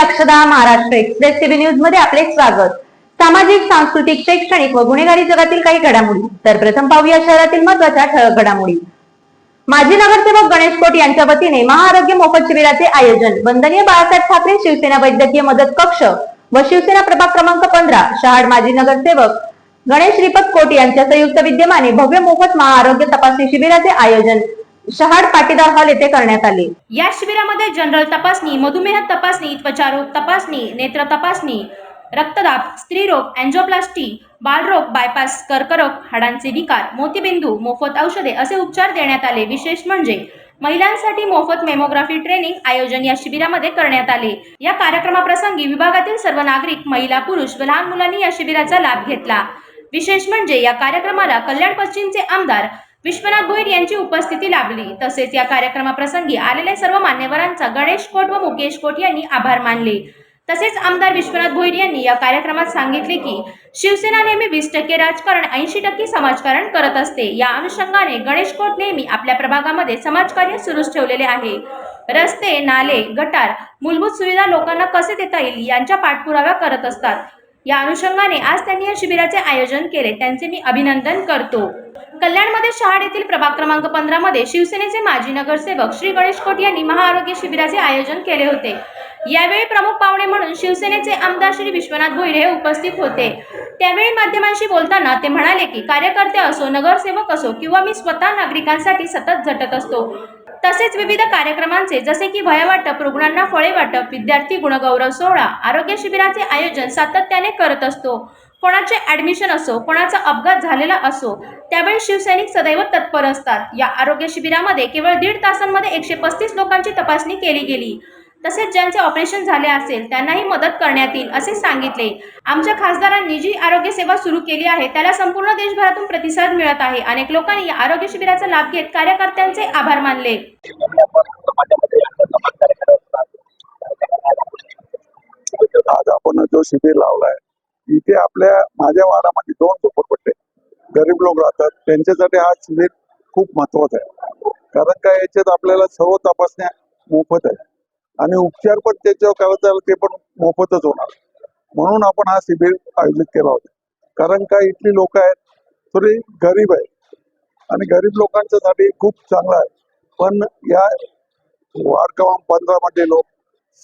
अक्षदा Maharashtra express TV न्यूजमध्ये आपले स्वागत. सामाजिक सांस्कृतिक शैक्षणिक व गुन्हेगारी जगातील काही घडामोडी. तर प्रथम पाहूया शहरातील महत्त्वाच्या ठळक घडामोडी. माजी नगरसेवक गणेश कोट यांच्या वतीने महाआरोग्य मोफत शिबिराचे आयोजन. वंदनीय बाळासाहेब ठाकरे शिवसेना वैद्यकीय मदत कक्ष व शिवसेना प्रभाग क्रमांक पंधरा शहाड माजी नगरसेवक गणेश रिपत कोट यांच्या संयुक्त विद्यमाने भव्य मोफत महाआरोग्य तपासणी शिबिराचे आयोजन. शहाड पाटीदार हॉल येथे करण्यात आले. या शिबिरामध्ये जनरल तपासणी मधुमेह तपासणी त्वचारोग तपासणी नेत्र तपासणी रक्तदाब स्त्रीरोग अँजोप्लास्टी बालरोग बायपास कर्करोग हाडांचे विकार मोतीबिंदू मोफत औषधे असे उपचार देण्यात आले. विशेष म्हणजे महिलांसाठी मोफत मेमोग्राफी ट्रेनिंग आयोजन या शिबिरामध्ये करण्यात आले. या कार्यक्रमाप्रसंगी विभागातील सर्व नागरिक महिला पुरुष व लहान मुलांनी या शिबिराचा लाभ घेतला. विशेष म्हणजे या कार्यक्रमाला कल्याण पश्चिमचे आमदार विश्वनाथ भोईर यांची उपस्थिती लाभली. तसेच या कार्यक्रमाप्रसंगी आलेल्या सर्व मान्यवरांचा गणेश कोट व मुकेश कोट यांनी आभार मानले. तसेच आमदार विश्वनाथ भोईर यांनी या कार्यक्रमात सांगितले की शिवसेना नेहमी वीस टक्के राजकारण ऐंशी टक्के समाजकारण करत असते. या अनुषंगाने गणेश कोट नेहमी आपल्या प्रभागामध्ये समाजकार्य सुरूच ठेवलेले आहे. रस्ते नाले गटार मूलभूत सुविधा लोकांना कसे देता येईल यांच्या पाठपुरावा करत असतात. या अनुषंगाने आज त्यांनी या शिबिराचे आयोजन केले. त्यांचे मी अभिनंदन करतो. कल्याणमध्ये शहाड येथील प्रभाग क्रमांक पंधरा मध्ये शिवसेनेचे माजी नगरसेवक श्री गणेश कोट यांनी महाआरोग्य शिबिराचे आयोजन केले होते. यावेळी प्रमुख पाहुणे म्हणून शिवसेनेचे आमदार श्री विश्वनाथ भोईर हे उपस्थित होते. त्यावेळी माध्यमांशी बोलताना ते म्हणाले की कार्यकर्ते असो नगरसेवक असो किंवा मी स्वतः नागरिकांसाठी सतत झटत असतो. तसेच विविध कार्यक्रमांचे जसे की वया वाटप रुग्णांना फळे वाटप विद्यार्थी गुणगौरव सोहळा आरोग्य शिबिराचे आयोजन सातत्याने करत असतो. कोणाचे ॲडमिशन असो कोणाचा अपघात झालेला असो त्यावेळी शिवसैनिक सदैव तत्पर असतात. या आरोग्य शिबिरामध्ये केवळ दीड तासांमध्ये एकशे पस्तीस लोकांची तपासणी केली गेली. तसेच ज्यांचे ऑपरेशन झाले असेल त्यांनाही मदत करण्यात येईल असे सांगितले. आमच्या खासदारांनी जी आरोग्य सेवा सुरू केली आहे त्याला संपूर्ण देशभरातून प्रतिसाद मिळत आहे. अनेक लोकांनी आरोग्य शिबिराचा लाभ घेत कार्यकर्त्यांचे आभार मानले. आज आपण जो शिबिर लावलाय इथे आपल्या माझ्या वाडामध्ये दोन झोपडपट्टे गरीब लोक राहतात. त्यांच्यासाठी हा शिबिर खूप महत्त्वाचा आहे. कारण काय याच्यात आपल्याला सर्व तपासण्या मोफत आहे आणि उपचार पण त्याच्यावर काय होतं ते पण मोफतच होणार. म्हणून आपण हा शिबिर आयोजित केला होता. कारण काय इथली लोक आहेत थोडी गरीब आहे आणि गरीब लोकांच्यासाठी खूप चांगला आहे. पण या वार्ड क्रमांक पंधरा मध्ये लोक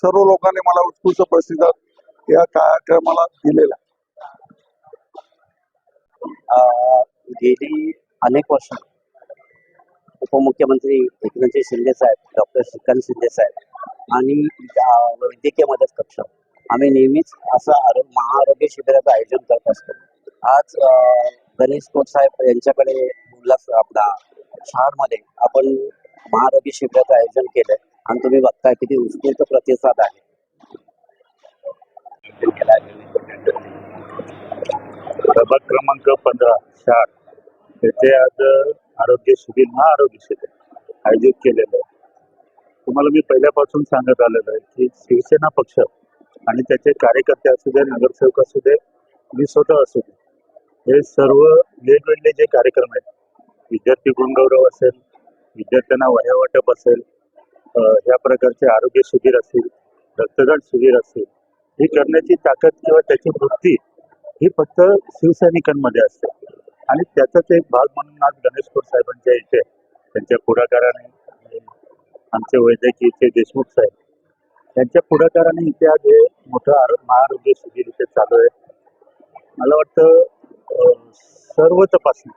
सर्व लोकांनी मला उत्कृष्ट प्रतिसाद या कार्यक्रमाला दिलेला. आहे. गेली अनेक वर्ष. उपमुख्यमंत्री एकनाथजी शिंदे साहेब डॉक्टर श्रीकांत शिंदे साहेब. आणि वैद्यकीय मदत कक्ष. आम्ही नेहमीच असं आरोग्य महाआरोग्य शिबिराचं आयोजन करत असतो. आज गणेश कोट साहेब यांच्याकडे उल्हास आपला शहरमध्ये आपण महाआरोग्य शिबिराचं आयोजन केलंय आणि तुम्ही बघताय किती उत्स्फूर्त प्रतिसाद आहे. प्रभाग क्रमांक पंधरा चार येथे आज आरोग्य शिबिर महाआरोग्य शिबिर आयोजित केलेलं आहे. तुम्हाला मी पहिल्यापासून सांगत आलेलं आहे की शिवसेना पक्ष आणि त्याचे कार्यकर्ते असू दे नगरसेवक असू दे मी स्वतः असू दे हे सर्व वेगवेगळे जे कार्यक्रम आहेत विद्यार्थी गुणगौरव असेल विद्यार्थ्यांना वह्या वाटप असेल ह्या प्रकारचे आरोग्य शिबिर असतील रक्तदान शिबिर असेल ही करण्याची ताकद किंवा त्याची वृत्ती ही फक्त शिवसैनिकांमध्ये असते. आणि त्याचाच एक भाग म्हणून आज गणेश साहेबांच्या इथे त्यांच्या पुढाकाराने आमचे वैद्यकीयचे देशमुख साहेब. त्यांच्या पुढाकाराने इथे आज हे मोठं आरो महाआरोग्य शिबिर इथे चालू आहे. मला वाटतं सर्व तपासणी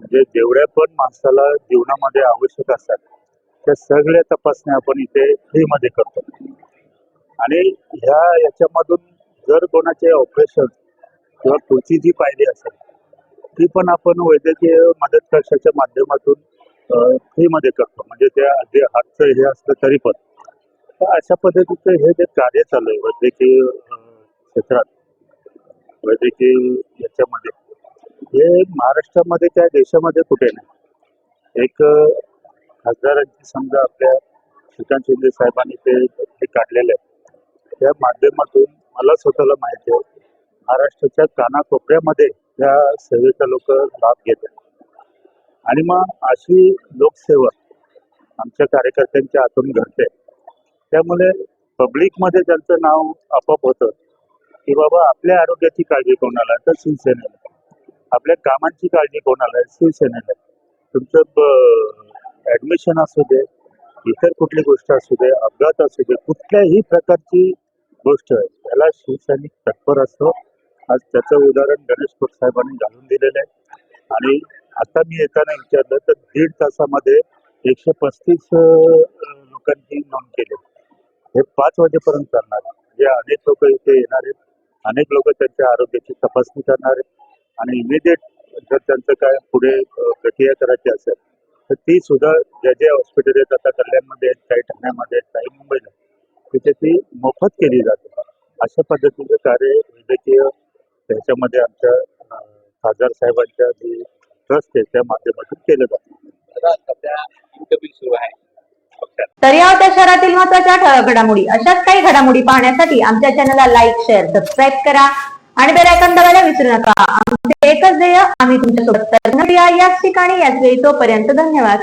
म्हणजे जेवढ्या पण माणसाला जीवनामध्ये आवश्यक असतात त्या सगळ्या तपासण्या आपण इथे फ्रीमध्ये करतो. आणि ह्या याच्यामधून जर कोणाचे ऑपरेशन किंवा पुढची जी पायरी असेल ती पण आपण वैद्यकीय मदत कक्षाच्या माध्यमातून फ्रीमध्ये करतो. म्हणजे त्या जे हातचं हे असलं तरी पण. अशा पद्धतीचं हे जे कार्य चालू आहे वैद्यकीय क्षेत्रात वैद्यकीय याच्यामध्ये हे महाराष्ट्रामध्ये त्या देशामध्ये कुठे नाही. एक खासदारांची समजा आपल्या श्रीकांत शिंदे साहेबांनी ते हे काढलेले आहे. त्या माध्यमातून मला स्वतःला माहिती आहे महाराष्ट्राच्या कानाकोपऱ्यामध्ये या सेवेचा लोक लाभ घेत आहेत आणि मग अशी लोकसेवा आमच्या कार्यकर्त्यांच्या हातून घडते. त्यामुळे पब्लिकमध्ये त्यांचं नाव आपोआप होतं की बाबा आपल्या आरोग्याची काळजी कोणाला? तर शिवसेनेला. आपल्या कामांची काळजी कोणाला? आहे शिवसेनेला. तुमचं ऍडमिशन असू दे इतर कुठली गोष्ट असू दे अपघात असू दे कुठल्याही प्रकारची गोष्ट आहे त्याला शिवसैनिक तत्पर असतो. आज त्याचं उदाहरण गणेश साहेबांनी घालून दिलेलं आहे. आणि आता मी येताना विचारलं तर दीड तासामध्ये एकशे पस्तीस लोकांची नोंद केली. हे पाच वाजेपर्यंत चालणार. म्हणजे अनेक लोक इथे येणार आहेत. अनेक लोक त्यांच्या आरोग्याची तपासणी करणार आहेत. आणि इमिडिएट जर त्यांचं काय पुढे प्रक्रिया करायची असेल तर ती सुद्धा ज्या ज्या हॉस्पिटल आहेत आता कल्याणमध्ये आहेत काही ठाण्यामध्ये आहेत काही मुंबईला तिथे ती मोफत केली जाते. अशा पद्धतीचं कार्य वैद्यकीय त्याच्यामध्ये आमच्या खासदार साहेबांच्या जी ट्रस्ट आहे त्या माध्यमातून केलं जातं. सध्या इंटरव्ह्यू सुरू आहे. तर या होत्या शहरातील महत्त्वाच्या ठळक घडामोडी. अशाच काही घडामोडी पाहण्यासाठी आमच्या चॅनलला लाईक शेअर सबस्क्राईब करा आणि बेल आयकॉन दाबायला विसरू नका. आमचे एकच ध्येय आम्ही तुमच्यासोबत तर भेटूया याच ठिकाणी. याच वेळी तोपर्यंत धन्यवाद.